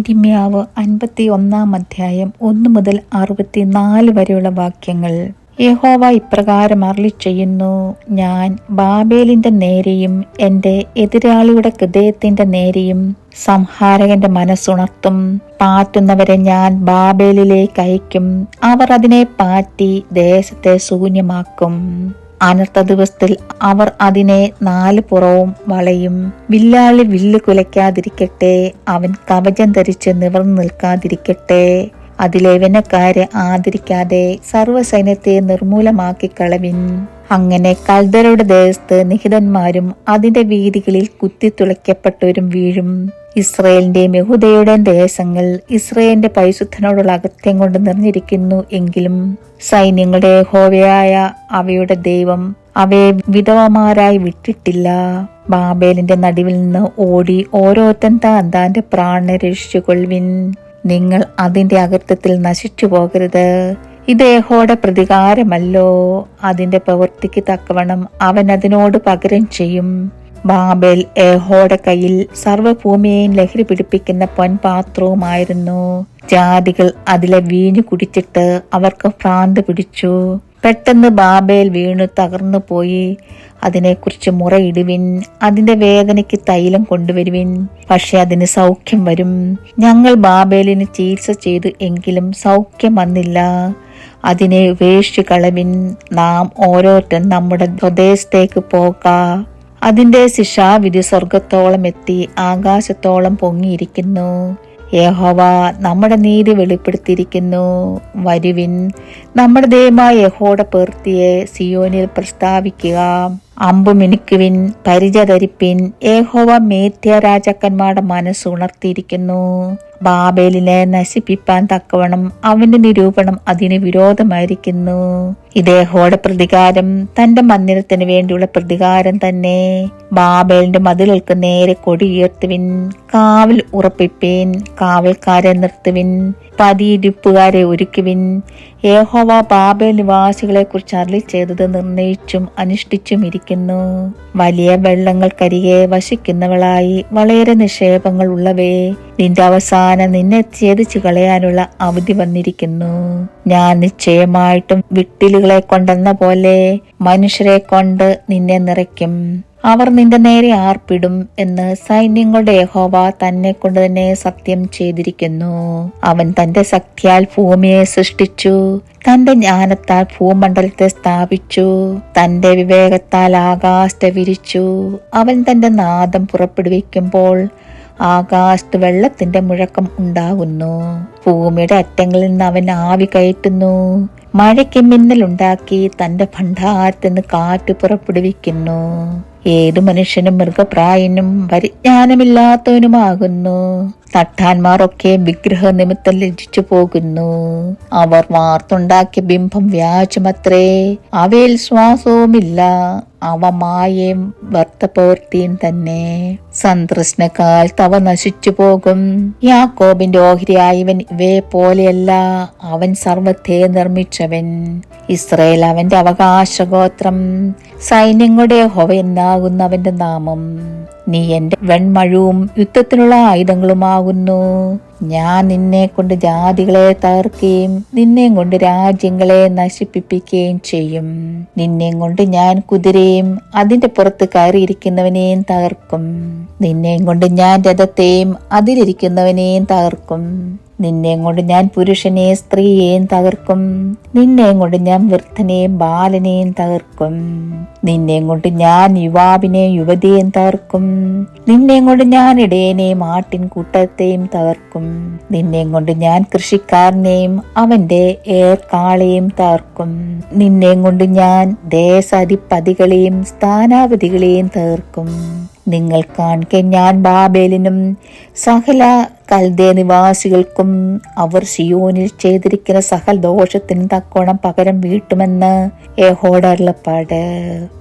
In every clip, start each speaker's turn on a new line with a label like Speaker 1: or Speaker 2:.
Speaker 1: ഇരിമ്യാവ് അൻപത്തി ഒന്നാം അധ്യായം ഒന്ന് മുതൽ അറുപത്തിനാല് വരെയുള്ള വാക്യങ്ങൾ. യഹോവ ഇപ്രകാരം അരളി ചെയ്യുന്നു ഞാൻ ബാബേലിന്റെ നേരെയും എന്റെ എതിരാളിയുടെ ഹൃദയത്തിന്റെ നേരെയും സംഹാരകന്റെ മനസ്സുണർത്തും. പാറ്റുന്നവരെ ഞാൻ ബാബേലിലേക്ക് അയക്കും അവർ അതിനെ പാറ്റി ദേശത്തെ ശൂന്യമാക്കും. അനർത്ഥ ദിവസത്തിൽ അവർ അതിനെ നാല് പുറവും വളയും. വില്ലാളി വില്ല് കുലയ്ക്കാതിരിക്കട്ടെ അവൻ കവചം ധരിച്ച് നിവർന്നു നിൽക്കാതിരിക്കട്ടെ. അതിലെ വനക്കാരെ ആദരിക്കാതെ സർവസൈന്യത്തെ നിർമൂലമാക്കി കളവിൻ അങ്ങനെ കൽദരുടെ ദേശത്ത് നിഹിതന്മാരും അതിന്റെ വീതികളിൽ കുത്തിത്തുളയ്ക്കപ്പെട്ടവരും വീഴും. ഇസ്രയേലിന്റെയും യഹൂദയുടെയും ദേശങ്ങൾ ഇസ്രയേലിന്റെ പരിശുദ്ധനോടുള്ള അകത്യം കൊണ്ട് നിറഞ്ഞിരിക്കുന്നു എങ്കിലും സൈന്യങ്ങളുടെ ഹോവയായ അവയുടെ ദൈവം അവയെ വിധവമാരായി വിട്ടിട്ടില്ല. ബാബേലിന്റെ നടുവിൽ നിന്ന് ഓടി ഓരോരുത്തൻ താൻ താന്റെ പ്രാണനെ രക്ഷിച്ചുകൊള്ളുവിൻ. നിങ്ങൾ അതിന്റെ അകൃത്യത്തിൽ നശിച്ചു പോകരുത് ഇത് യഹോയുടെ പ്രതികാരമല്ലോ. അതിന്റെ പ്രവൃത്തിക്ക് തക്കവണ്ണം അവൻ അതിനോട് പകരം ചെയ്യും. ബാബേൽ ഏഹോടെ കയ്യിൽ സർവഭൂമിയെയും ലഹരി പിടിപ്പിക്കുന്ന പൊൻപാത്രവുമായിരുന്നു. ജാതികൾ അതിലെ വീഞ്ഞു കുടിച്ചിട്ട് അവർക്ക് ഭ്രാന്ത് പിടിച്ചു. പെട്ടെന്ന് ബാബേൽ വീണു തകർന്നു പോയി അതിനെക്കുറിച്ച് മുറയിടുവിൻ അതിന്റെ വേദനയ്ക്ക് തൈലം കൊണ്ടുവരുവിൻ. പക്ഷെ അതിന് സൗഖ്യം വരും. ഞങ്ങൾ ബാബേലിന് ചികിത്സ ചെയ്തു എങ്കിലും സൗഖ്യം വന്നില്ല. അതിനെ ഉപേക്ഷിച്ചു കളവിൻ. നാം ഓരോരുത്തരും നമ്മുടെ സ്വദേശത്തേക്ക് പോക. അതിന്റെ ശിക്ഷാവിധി സ്വർഗത്തോളം എത്തി ആകാശത്തോളം പൊങ്ങിയിരിക്കുന്നു. യഹോവ നമ്മുടെ നീതി വെളിപ്പെടുത്തിയിരിക്കുന്നു. വരുവിൻ നമ്മുടെ ദൈവമായ യഹോയുടെ പേർത്തിയെ സിയോനിൽ പ്രസ്താവിക്കുക. അമ്പു പരിചതരിപ്പിൻ ഏഹോവ മേധ്യ രാജാക്കന്മാരുടെ മനസ്സ് ഉണർത്തിയിരിക്കുന്നു. ബാബേലിനെ നശിപ്പിപ്പാൻ തക്കവണം അവന്റെ നിരൂപണം അതിന് വിരോധമായിരിക്കുന്നു. ഇദ്ദേഹോടെ പ്രതികാരം തന്റെ മന്ദിരത്തിന് വേണ്ടിയുള്ള പ്രതികാരം തന്നെ. ബാബേലിന്റെ മതിലുകൾക്ക് നേരെ കൊടി ഉയർത്തുവിൻ കാവൽ ഉറപ്പിപ്പീൻ കാവൽക്കാരെ നിർത്തുവിൻ പതിയിരിപ്പുകാരെ ഒരുക്കുവിൻ. ഏഹോവ ബാബേൽ നിവാസികളെ കുറിച്ച് അറിയിച്ചത് നിർണയിച്ചും അനുഷ്ഠിച്ചും ഇരിക്കുന്നു വലിയ വെള്ളങ്ങൾക്കരികെ വശിക്കുന്നവളായി വളരെ നിക്ഷേപങ്ങൾ ഉള്ളവേ നിന്റെ അവസാനം നിന്നെ ഛേദിച്ചു കളയാനുള്ള അവധി വന്നിരിക്കുന്നു. ഞാൻ നിശ്ചയമായിട്ടും വിട്ടിലുകളെ കൊണ്ടെന്ന പോലെ മനുഷ്യരെ കൊണ്ട് നിന്നെ നിറയ്ക്കും. അവർ നിന്റെ നേരെ ആർപ്പിടും എന്ന് സൈന്യങ്ങളുടെ യഹോവ തന്നെ കൊണ്ട് തന്നെ സത്യം ചെയ്തിരിക്കുന്നു. അവൻ തന്റെ ശക്തിയാൽ ഭൂമിയെ സൃഷ്ടിച്ചു തന്റെ ജ്ഞാനത്താൽ ഭൂമണ്ഡലത്തെ സ്ഥാപിച്ചു തന്റെ വിവേകത്താൽ ആകാശത്തെ വിരിച്ചു. അവൻ തന്റെ നാദം പുറപ്പെടുവിക്കുമ്പോൾ ആകാശത്ത് വെള്ളത്തിന്റെ മുഴക്കം ഉണ്ടാകുന്നു. ഭൂമിയുടെ അറ്റങ്ങളിൽ നിന്ന് അവൻ ആവി കയറ്റുന്നു. മഴയ്ക്ക് മിന്നലുണ്ടാക്കി തന്റെ ഭണ്ഡാരത്തിൽ നിന്ന് കാറ്റ് പുറപ്പെടുവിക്കുന്നു. ഏതു മനുഷ്യനും മൃഗപ്രായനും പരിജ്ഞാനമില്ലാത്തവനുമാകുന്നു. തട്ടാന്മാരൊക്കെ വിഗ്രഹ നിമിത്തം ലജിച്ചു പോകുന്നു. അവർ വാർത്തുണ്ടാക്കിയ ബിംബം വ്യാജമത്രേ. അവയിൽ ശ്വാസവുമില്ല. അവ മായയും വർത്തപ്രവൃത്തിയും തന്നെ. സന്തൃഷ്ണകാലത്ത് തവ നശിച്ചു പോകും. യാക്കോബിന്റെ ഓഹരിയായവൻ ഇവയെ പോലെയല്ല അവൻ സർവത്തെ നിർമ്മിച്ചവൻ. ഇസ്രയേൽ അവന്റെ അവകാശഗോത്രം. സൈന്യങ്ങളുടെ ഹൊവ എന്നാകുന്ന അവന്റെ നാമം. നീ എന്റെ വെൺമഴവും യുദ്ധത്തിനുള്ള ആയുധങ്ങളുമാകുന്നു. ഞാൻ നിന്നെ കൊണ്ട് ജാതികളെ തകർക്കുകയും നിന്നെ കൊണ്ട് രാജ്യങ്ങളെ നശിപ്പിപ്പിക്കുകയും ചെയ്യും. നിന്നെ കൊണ്ട് ഞാൻ കുതിരയും അതിന്റെ പുറത്ത് കയറിയിരിക്കുന്നവനെയും തകർക്കും. നിന്നെയും കൊണ്ട് ഞാൻ രഥത്തെയും അതിലിരിക്കുന്നവനെയും തകർക്കും. നിന്നെയും കൊണ്ട് ഞാൻ പുരുഷനെ സ്ത്രീയെയും തകർക്കും. നിന്നെയും കൊണ്ട് ഞാൻ വൃദ്ധനെയും ബാലനെയും തകർക്കും. നിന്നെ കൊണ്ട് ഞാൻ യുവാവിനെയും യുവതിയെയും തകർക്കും. നിന്നെ കൊണ്ട് ഞാൻ ഇടയനെയും ആട്ടിൻ കൂട്ടത്തെയും തകർക്കും. നിന്നെ കൊണ്ട് ഞാൻ കൃഷിക്കാരനെയും അവന്റെ ഏർക്കാളെയും തകർക്കും. നിന്നെ കൊണ്ട് ഞാൻ ദേശാധിപതികളെയും സ്ഥാനാപതികളെയും തകർക്കും. നിങ്ങൾ കാണിക്കെ ഞാൻ ബാബേലിനും സകല കൽദേ നിവാസികൾക്കും അവർ സിയോനിൽ ചെയ്തിരിക്കുന്ന സകൽ ദോഷത്തിനും തക്കോണം പകരം വീട്ടുമെന്ന് യഹോടർലപ്പാട്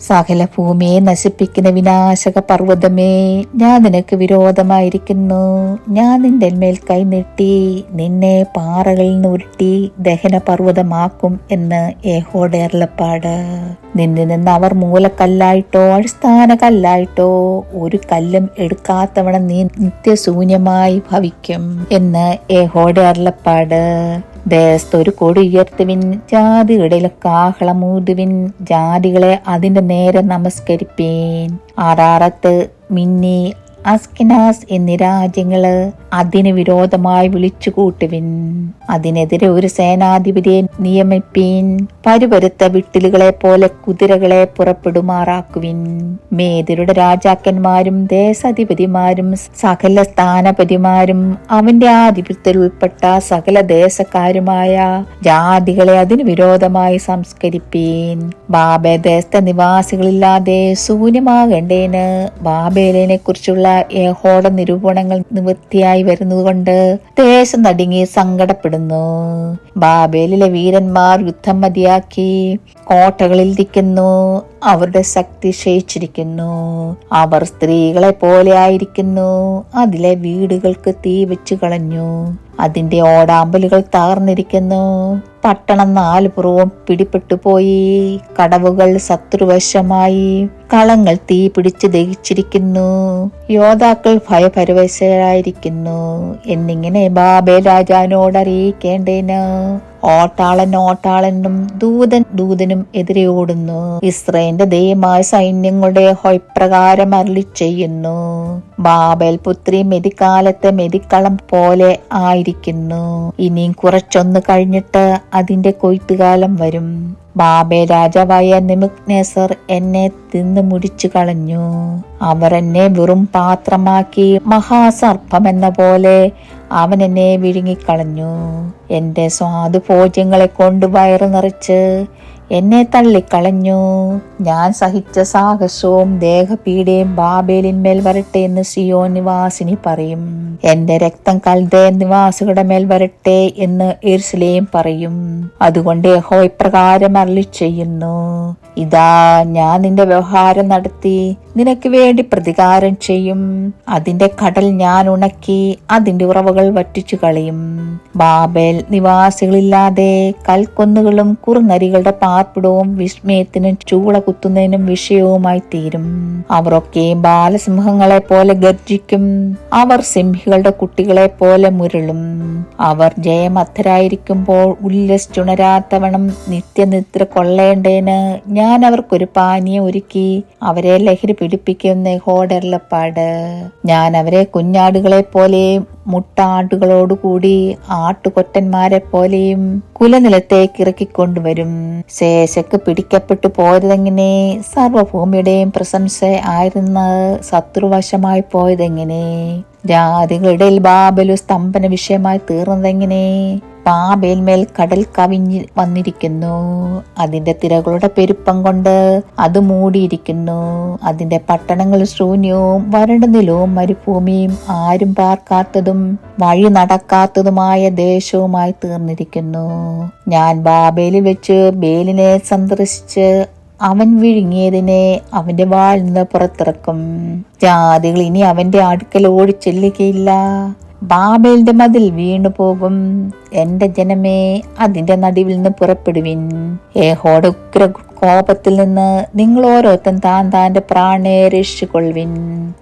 Speaker 1: സകല ഭൂമിയെ നശിപ്പിക്കുന്ന വിനാശക പർവതമേ ഞാൻ നിനക്ക് വിരോധമായിരിക്കുന്നു. ഞാൻ നിന്റെ മേൽ കൈ നീട്ടി നിന്നെ പാറകളിൽ നിന്ന് ഉരുട്ടി ദഹന പർവതമാക്കും എന്ന് ഏഹോടെ അരുളപ്പാട്. നിന്നിൽ നിന്ന് അവർ മൂലക്കല്ലായിട്ടോ അടിസ്ഥാന കല്ലായിട്ടോ ഒരു കല്ലും എടുക്കാത്തവണ നീ നിത്യശൂന്യമായി ഭവിക്കും എന്ന് ഏഹോടെ അരുളപ്പാട്. ദേശത്തൊരു കൊടി ഉയർത്തുവിൻ ജാതികളിലെ കാഹളമൂതുവിൻ ജാതികളെ അതിന്റെ നേരെ നമസ്കരിപ്പീൻ. ആറാറത്ത് മിന്നി അസ്കിനാസ് എന്നീ രാജ്യങ്ങൾ അതിന് വിരോധമായി വിളിച്ചു കൂട്ടുവിൻ അതിനെതിരെ ഒരു സേനാധിപതിയെ നിയമിപ്പീൻ. പരുപരുത്ത വിട്ടിലുകളെ പോലെ കുതിരകളെ പുറപ്പെടുമാറാക്കുവിൻ. മേതിരുടെ രാജാക്കന്മാരും ദേശാധിപതിമാരും സകല സ്ഥാനപതിമാരും അവന്റെ ആധിപത്യത്തിൽ ഉൾപ്പെട്ട സകല ദേശക്കാരുമായ ജാതികളെ അതിന് വിരോധമായി സംസ്കരിപ്പീൻ. ബാബേ ദേശത്തെ നിവാസികളില്ലാതെ ശൂന്യമാകേണ്ടേന് ബാബേലിനെ കുറിച്ചുള്ള ഏഹോട നിരൂപണങ്ങൾ നിവൃത്തിയായി വരുന്നതുകൊണ്ട് ദേശം നടുങ്ങി സങ്കടപ്പെടുന്നു. ബാബേലിലെ വീരന്മാർ യുദ്ധം മതിയാക്കി കോട്ടകളിൽ ഇരിക്കുന്നു അവരുടെ ശക്തി ക്ഷയിച്ചിരിക്കുന്നു. അവർ സ്ത്രീകളെ പോലെ ആയിരിക്കുന്നു. അതിലെ വീടുകൾക്ക് തീ വെച്ചു കളഞ്ഞു. അതിന്റെ ഓടാമ്പലുകൾ തകർന്നിരിക്കുന്നു. പട്ടണം നാലുപുറവും പിടിപ്പെട്ടു പോയി കടവുകൾ ശത്രുവശമായി. കളങ്ങൾ തീ പിടിച്ച് ദഹിച്ചിരിക്കുന്നു. യോദ്ധാക്കൾ ഭയപരവശരായിരിക്കുന്നു. എന്നിങ്ങനെ ബാബേ രാജാവിനോട് അറിയിക്കേണ്ടേന്. ഓട്ടാളൻ ഓട്ടാളനും ദൂതൻ ദൂതനും എതിരെ ഓടുന്നു. ഇസ്രയേലിന്റെ ദയമായ സൈന്യങ്ങളുടെ ഹൊയ്പ്രകാരം അരളി ചെയ്യുന്നു ബാബേൽ പുത്രി മെതിക്കാലത്തെ മെതിക്കളം പോലെ ആയിരിക്കുന്നു. ഇനിയും കുറച്ചൊന്ന് കഴിഞ്ഞിട്ട് അതിന്റെ കൊയ്ത്തുകാലം വരും. ബാബെ രാജാവായ നിമുക്നേസർ എന്നെ തിന്നു മുടിച്ചു കളഞ്ഞു. അവർ എന്നെ വെറും പാത്രമാക്കി മഹാസർപ്പം എന്ന പോലെ അവൻ എന്നെ വിഴുങ്ങിക്കളഞ്ഞു. എന്റെ സ്വാദുഭോജ്യങ്ങളെ കൊണ്ട് വയറു നിറച്ച് എന്നെ തള്ളിക്കളഞ്ഞു. ഞാൻ സഹിച്ച സാഹസവും ദേഹപീഡയും ബാബേലിന്മേൽ വരട്ടെ എന്ന് സിയോ നിവാസിനി പറയും. എന്റെ രക്തം കൽദേ നിവാസികളുടെ മേൽ വരട്ടെ എന്ന് ഇർസിലേയും പറയും. അതുകൊണ്ട് യഹോ ഇപ്രകാരം അരളി ചെയ്യുന്നു. ഇതാ ഞാൻ നിന്റെ വ്യവഹാരം നടത്തി. നിനക്ക് വേണ്ടി പ്രതികാരം ചെയ്യും. അതിന്റെ കടൽ ഞാൻ ഉണക്കി അതിന്റെ ഉറവകൾ വറ്റിച്ചു കളയും. ബാബേൽ നിവാസികളില്ലാതെ കൽക്കൊന്നുകളും കുറുനരികളുടെ പാർപ്പിടവും വിസ്മയത്തിനും ചൂള കുത്തുന്നതിനും വിഷയവുമായി തീരും. അവരൊക്കെ ബാലസിംഹങ്ങളെ പോലെ ഗർജിക്കും. അവർ സിംഹികളുടെ കുട്ടികളെ പോലെ മുരളും. അവർ ജയമത്തരായിരിക്കുമ്പോൾ ഉല്ലസിച്ചുണരാത്തവണ്ണം നിത്യനിദ്ര കൊള്ളേണ്ടതിന് ഞാൻ അവർക്കൊരു പാനീയം ഒരുക്കി അവരെ ലഹരി പിടിപ്പിക്കുന്ന ഹോഡർലപ്പാട് ഞാൻ അവരെ കുഞ്ഞാടുകളെ പോലെയും മുട്ടാടുകളോടുകൂടി ആട്ടുകൊറ്റന്മാരെ പോലെയും കുലനിലത്തേക്ക് ഇറക്കിക്കൊണ്ടുവരും. ശേഷക്ക് പിടിക്കപ്പെട്ടു പോയതെങ്ങനെ? സർവഭൂമിയുടെയും പ്രശംസ ആയിരുന്ന ശത്രുവശമായി പോയതെങ്ങനെ? ജാതികളുടെ ബാബലു സ്തംഭന വിഷയമായി തീർന്നതെങ്ങനെ? പാബേൽമേൽ കടൽ കവിഞ്ഞ് വന്നിരിക്കുന്നു. അതിന്റെ തിരകളുടെ പെരുപ്പം കൊണ്ട് അത് മൂടിയിരിക്കുന്നു. അതിന്റെ പട്ടണങ്ങൾ ശൂന്യവും വരണ്ട നിലവും മരുഭൂമിയും ആരും പാർക്കാത്തതും വഴി നടക്കാത്തതുമായ ദേശവുമായി തീർന്നിരിക്കുന്നു. ഞാൻ ബാബേലിൽ വെച്ച് ബേലിനെ സന്ദർശിച്ച് അവൻ വിഴുങ്ങിയതിനെ അവന്റെ വാൾ നിന്ന് പുറത്തിറക്കും. ജാതികൾ ഇനി അവന്റെ അടുക്കൽ ഓടി ബാബേലിന്റെ മതിൽ വീണു പോകും. എന്റെ ജനമേ അതിന്റെ നടുവിൽ നിന്ന് പുറപ്പെടുവിൻ. ഏ ഉഗ്ര കോപത്തിൽ നിന്ന് നിങ്ങൾ ഓരോരുത്തൻ താൻ താന്റെ പ്രാണെ രക്ഷിക്കൊള്ളുവിൻ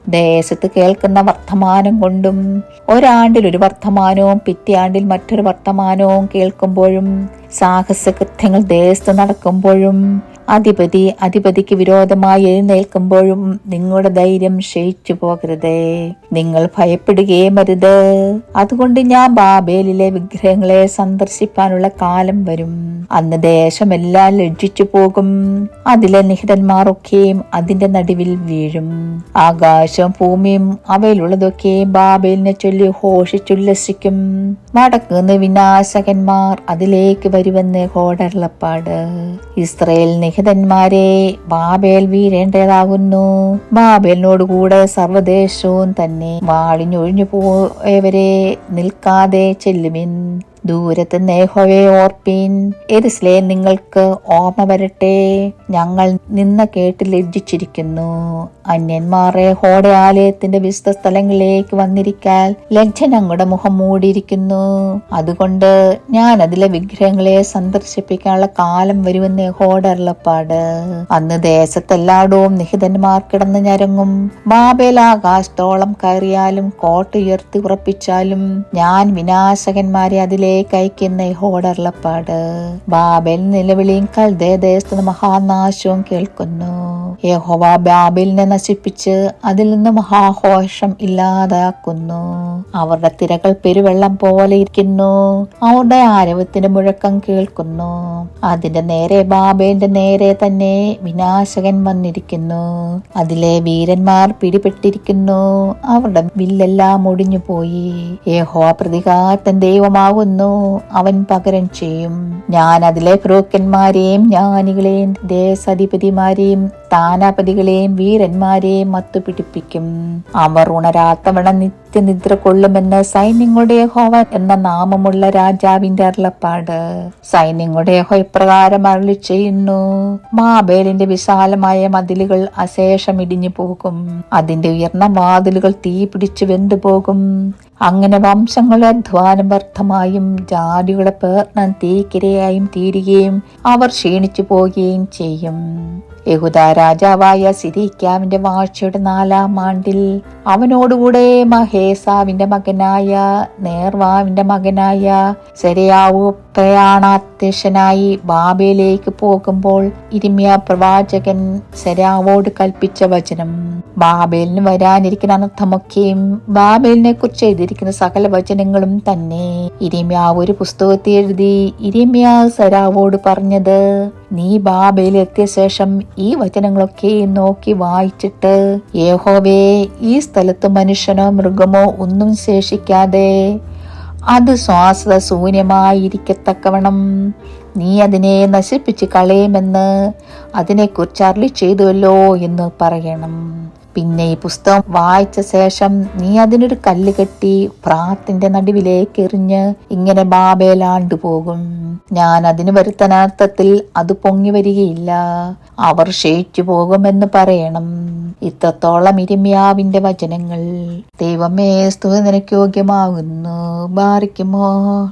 Speaker 1: ദേശത്ത് കേൾക്കുന്ന വർത്തമാനം കൊണ്ടും ഒരാണ്ടിൽ ഒരു വർത്തമാനവും പിറ്റേയാണ്ടിൽ മറ്റൊരു വർത്തമാനവും കേൾക്കുമ്പോഴും സാഹസകൃത്യങ്ങൾ ദേശത്ത് നടക്കുമ്പോഴും അധിപതി അധിപതിക്ക് വിരോധമായി എഴുന്നേൽക്കുമ്പോഴും നിങ്ങളുടെ ധൈര്യം ക്ഷയിച്ചു പോകരുതേ. നിങ്ങൾ ഭയപ്പെടുകയും അരുത് അതുകൊണ്ട് ഞാൻ ബാബേലിലെ വിഗ്രഹങ്ങളെ സന്ദർശിപ്പാനുള്ള കാലം വരും. അന്ന് ദേശമെല്ലാം ലജ്ജിച്ചു പോകും. അതിലെ നിഹിതന്മാരൊക്കെയും അതിന്റെ നടുവിൽ വീഴും. ആകാശം ഭൂമിയും അവയിലുള്ളതൊക്കെയും ബാബേലിനെ ചൊല്ലി ഘോഷിച്ചുല്ലസിക്കും മടക്കുന്ന വിനാശകന്മാർ അതിലേക്ക് വരുമെന്ന് ഹോടർലപ്പാട് ഇസ്രയേൽ നിഹിതന്മാരെ ബാബേൽ വീരേണ്ടതാകുന്നു. ബാബേലിനോടുകൂടെ സർവദേശവും തന്നെ വാളിഞ്ഞൊഴിഞ്ഞു പോയവരെ നിൽക്കാതെ ചെല്ലുമിൻ. ദൂരത്ത് നേഹോവെ ഓർപ്പീൻ. എരിസ്ലേ നിങ്ങൾക്ക് ഓർമ്മ വരട്ടെ? ഞങ്ങൾ നിന്ന കേട്ട് ലജ്ജിച്ചിരിക്കുന്നു. അന്യന്മാരെ ഹോടെ ആലയത്തിന്റെ വിശുദ്ധ സ്ഥലങ്ങളിലേക്ക് വന്നിരിക്കാൻ ലജ്ജ ഞങ്ങളുടെ മുഖം മൂടിയിരിക്കുന്നു. അതുകൊണ്ട് ഞാൻ അതിലെ വിഗ്രഹങ്ങളെ സന്ദർശിപ്പിക്കാനുള്ള കാലം വരുമെന്ന് ഹോടെ അരുളപ്പാട്. അന്ന് ദേശത്തെല്ലായിടവും നിഹിതന്മാർ കിടന്ന് ഞരങ്ങും. ബാബേൽ ആകാശത്തോളം കയറിയാലും കോട്ട ഉയർത്തി ഉറപ്പിച്ചാലും ഞാൻ വിനാശകന്മാരെ അതിലേക്ക് അയക്കുന്ന ഹോടർളപ്പാട് ബാബൽ നിലവിളിയും കൽദേ ദേശത്ത് മഹാനാശവും കേൾക്കുന്നു. യഹോവ ബാബിലിനെ നശിപ്പിച്ച് അതിൽ നിന്ന് മഹാഘോഷം ഇല്ലാതാക്കുന്നു. അവരുടെ തിരകൾ പെരുവെള്ളം പോലെ ഇരിക്കുന്നു. അവരുടെ ആരവത്തിന്റെ മുഴക്കം കേൾക്കുന്നു. അതിന്റെ നേരെ ബാബേന്റെ നേരെ തന്നെ വിനാശകൻ വന്നിരിക്കുന്നു. അതിലെ വീരന്മാർ പിടിപെട്ടിരിക്കുന്നു. അവരുടെ വില്ലെല്ലാം ഒടിഞ്ഞു പോയി യഹോവ പ്രതികാരത്തൻ ദൈവമാകുന്നു. അവൻ പകരം ചെയ്യും. ഞാൻ അതിലെ പ്രോക്കന്മാരെയും ജ്ഞാനികളെയും ദേശാധിപതിമാരെയും സ്ഥാനാപതികളെയും വീരന്മാരെയും മത്തു പിടിപ്പിക്കും അവർ ഉണരാത്തവണ്ണം നിത്യനിദ്ര കൊള്ളുമെന്ന് സൈന്യങ്ങളുടെ ഹോവ എന്ന നാമമുള്ള രാജാവിന്റെ അരുളപ്പാട്. സൈന്യങ്ങളുടെ ഹോ ഇപ്രകാരം അരളി ചെയ്യുന്നു. മാബേലിന്റെ വിശാലമായ മതിലുകൾ അശേഷം ഇടിഞ്ഞു പോകും. അതിന്റെ ഉയർന്ന വാതിലുകൾ തീ പിടിച്ചു വെന്തുപോകും. അങ്ങനെ വംശങ്ങളെ അധ്വാനം വ്യർത്ഥമായും ജാതികളുടെ പേർണം തീക്കിരയായും തീരുകയും അവർ ക്ഷീണിച്ചു പോവുകയും ചെയ്യും. യഹുദ രാജാവായ സിരിക്കാവിന്റെ വാഴ്ചയുടെ നാലാം ആണ്ടിൽ അവനോടുകൂടെ മഹേസാവിന്റെ മകനായ നേർവാവിന്റെ മകനായ സെരയാവു പ്രയാണാധ്യക്ഷനായി ബാബയിലേക്ക് പോകുമ്പോൾ ഇരിമ്യ പ്രവാചകൻ സെരാവോട് കൽപ്പിച്ച വചനം ബാബേലിന് വരാനിരിക്കുന്ന അനർത്ഥമൊക്കെയും ബാബേലിനെ കുറിച്ച് എഴുതിയിരിക്കുന്ന സകല വചനങ്ങളും തന്നെ. ഇരിമ്യാവ് ഒരു പുസ്തകത്തെ എഴുതി ഇരിമ്യ സരാവോട് പറഞ്ഞത് നീ ബാബയിലെത്തിയ ശേഷം ഈ വചനങ്ങളൊക്കെ നോക്കി വായിച്ചിട്ട് യേഹോവേ ഈ സ്ഥലത്ത് മനുഷ്യനോ മൃഗമോ ഒന്നും ശേഷിക്കാതെ അത് ശ്വാസത ശൂന്യമായിരിക്കത്തക്കവണ്ണം. നീ അതിനെ നശിപ്പിച്ച് കളയുമെന്ന് അതിനെക്കുറിച്ച് അരളി ചെയ്തുവല്ലോ എന്ന് പറയണം. പിന്നെ ഈ പുസ്തകം വായിച്ച ശേഷം നീ അതിനൊരു കല്ല് കെട്ടി പ്രാത്തിന്റെ നടുവിലേക്ക് എറിഞ്ഞ് ഇങ്ങനെ ബാബേലാണ്ട് പോകും. ഞാൻ അതിന് വരുത്തനാർത്ഥത്തിൽ അത് പൊങ്ങി വരികയില്ല. അവർ ക്ഷയിച്ചു പോകുമെന്ന് പറയണം. ഇത്രത്തോളം ഇരിമ്യാവിന്റെ വചനങ്ങൾ. ദൈവമേ സ്തുതി നിനക്ക് യോഗ്യമാകുന്നു. ബാറിക്കുമോ?